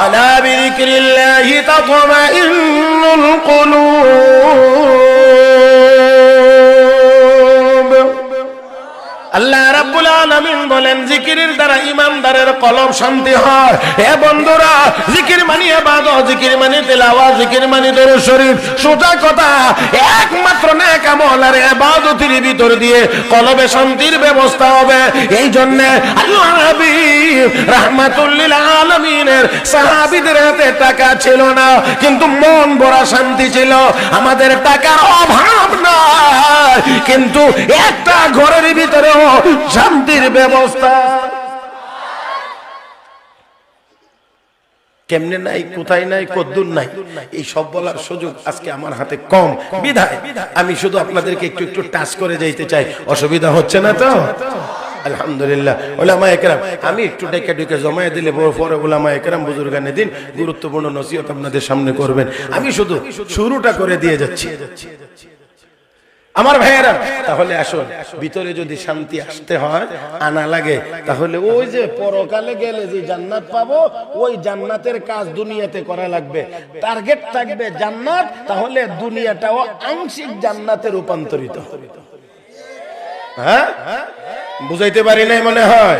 আলা বিযিকরিল্লাহি তাতমাইন্নুল কুলুব আল্লাহ রাব্বুল আলামিন বলেন, জিকিরের দ্বারা ইমানদারের কলব শান্তি হয়। হে বন্ধুরা, জিকির মানে ইবাদত, জিকির মানে তেলাওয়াত, জিকির মানে দরুদ শরীফ। সোজা কথা, একমাত্র নেক আমল আর ইবাদতের ভিতর দিয়ে কলবে শান্তির ব্যবস্থা হবে। এই জন্য আল্লাহ হাবিব রাহমাতুল লিল আলামিনের সাহাবীদের হাতে টাকা ছিল না, কিন্তু মন ভরা শান্তি ছিল। আমাদের টাকার অভাব নাই, কিন্তু একটা ঘরের ভিতরেও শান্তির ব্যবস্থা। কেমনে নাই, কোথায় নাই, কদ্দুর নাই, এই সব বলার সুযোগ আজকে আমার হাতে কম। বিধায়, আমি শুধু আপনাদেরকে একটু একটু টাচ করে যাইতে চাই। অসুবিধা হচ্ছে না তো? আলহামদুলিল্লাহ। ওলামা একরাম আমি একটু ডেকে ডেকে জমায়ে দিলে পরে ওলামা একরাম বুজুর্গানে দিন গুরুত্বপূর্ণ নসিহত আপনাদের সামনে করবেন। আমি শুধু শুরুটা করে দিয়ে যাচ্ছি। আমার ভাইয়েরা, তাহলে আসুন, ভিতরে যদি শান্তি আসতে হয়, আনা লাগে। তাহলে ওই যে পরকালে গেলে যে জান্নাত পাবো, ওই জান্নাতের কাজ দুনিয়াতে করা লাগবে। টার্গেট থাকবে জান্নাত, তাহলে দুনিয়াটাও আংশিক জান্নাতে রূপান্তরিত। হ্যাঁ? বুঝাইতে পারি নাই মনে হয়?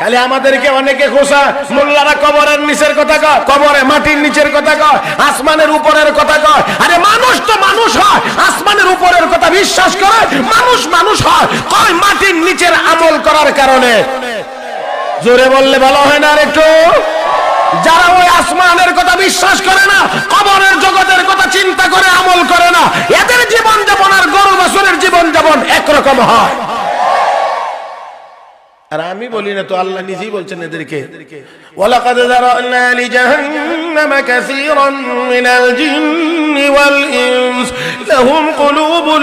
খালি আমাদেরকে অনেকে খোসা, মোল্লারা কবরের নিচের কথা কয়, কবরে মাটির নিচের কথা কয়, আসমানের উপরের কথা কয়। আরে মানুষ তো মানুষ হয় আসমানের উপরের কথা বিশ্বাস করে মানুষ মানুষ হয় কয় মাটির নিচের আমল করার কারণে। জোরে বললে ভালো হয় না আর একটু? যারা ওই আসমানের কথা বিশ্বাস করে না, কবরের জগতের কথা চিন্তা করে আমল করে না, এদের জীবন যাপন আর গরু বছরের জীবন যাপন একরকম হয়। আর আমি বলি না তো, আল্লাহ নিজেই বলছেন এদেরকে। ওয়ালাকাদ যারানা লিজাহান্নামা কাসীরান মিনাল জিন্নি ওয়াল ইনস, লাহুম কুলুবুন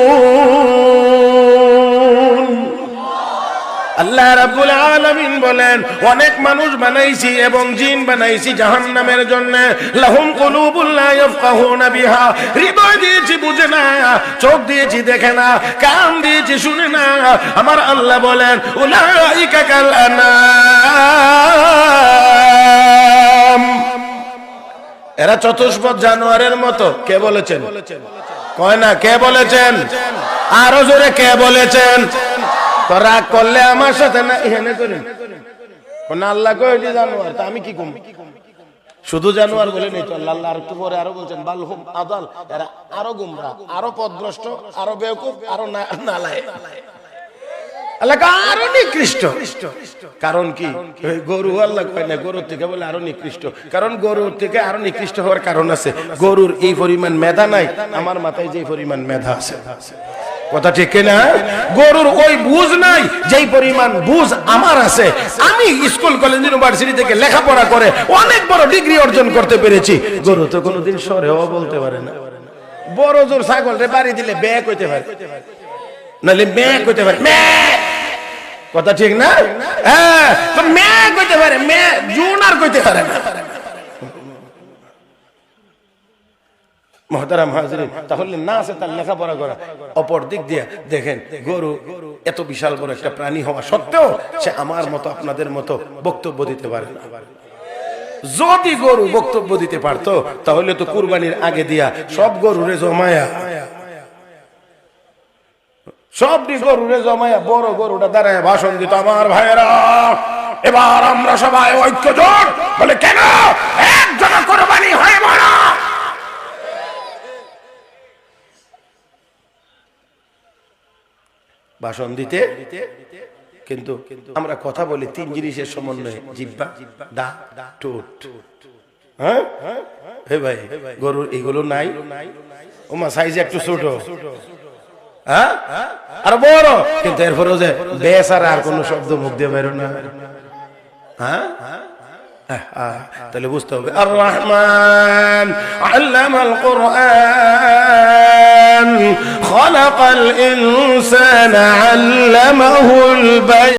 আল্লাহ রাব্বুল আলামিন বলেন, অনেক মানুষ বানাইছি এবং জিন বানাইছি জাহান্নামের জন্য। লাহুম কুলুবুল লা বিহা। হৃদয় দিয়েছি বুঝে না, চোখ দিয়েছি দেখে না, কান দিয়েছি শুনে না। আমার আল্লাহ বলেন, উলাইকা কাল আনাম। এরা চতুষ্পদ জানোয়ারের মতো। কে বলেছেন? কয় না, কে বলেছেন? আরও জোরে কে বলেছেন? তো রাগ করলে আমার সাথে না এখানে করেন কোন আল্লাহ কইলি জানোয়ার, তা আমি কি কম শুধু জানোয়ার বলে নেই তো, আল্লাহ আর একটু পরে আরও বলছেন বালহুম আদাল, এরা আরও গুমরা, আরও পদভ্রষ্ট, আরও বেওকুফ, আরও নালায় আরও নিকৃষ্ট। কারণ কি? গরু আল্লাহ কয় না, গরুর থেকে বলে আরও নিকৃষ্ট। কারণ গরুর থেকে আরও নিকৃষ্ট হওয়ার কারণ আছে। গরুর এই পরিমাণ মেধা নাই, আমার মাথায় যে পরিমাণ মেধা আছে। কথা ঠিক না গরুর ওই বুঝ নাই, যেই পরিমাণ বুঝ আমার আছে, আমি স্কুল, কলেজ, ইউনিভার্সিটি থেকে লেখাপড়া করে অনেক বড় ডিগ্রি অর্জন করতে পেরেছি। গরু তো কোনোদিন সরেও বলতে পারে না। বড় জোর ছাগল রে, বাড়ি দিলে ব্যাগ হইতে পারে। নাহলে ব্যাগ হইতে পারে কথা ঠিক না? হ্যাঁ তো ম্যাঁ কইতে পারে, ম্যাঁ, জুন আর কইতে পারে না। মহতারাম হাজরিন, তাহলে না আছে তার লেখাপড়া করা। অপর দিক দিয়ে দেখেন, গরু এত বিশাল বড় একটা প্রাণী হওয়া সত্ত্বেও সে আমার মতো আপনাদের মতো বক্তব্য দিতে পারে না। যদি গরু বক্তব্য দিতে পারতো, তাহলে তো কুরবানির আগে দিয়া সব গরুরে জমায়া। সবটি গরুরে জমায়া, বড় গরুটা দাঁড়ায় ভাষণ দিত, আমার ভাইয়েরা, এবার আমরা সবাই ঐক্য জোট বলে, কেন? একজন কোরবানি হয় ভাষণ দিতে। কিন্তু আমরা কথা বলি তিন জিনিসের সমন্বয়ে। জিব্বা দা ঠোঁট। হ্যাঁ? হে ভাই গরুর এগুলো নাই। ওমা সাইজ একটু ছোট। হ্যাঁ? আর বড়। কিন্তু এরপরেও যে বেশ আর আর কোনো শব্দ মুখ দিয়ে বেরো না। হ্যাঁ? আহ, তাহলে বুঝতে হবে। আর রহমান আল্লামাল কোরআন। خلق الإنسان علمه البيان.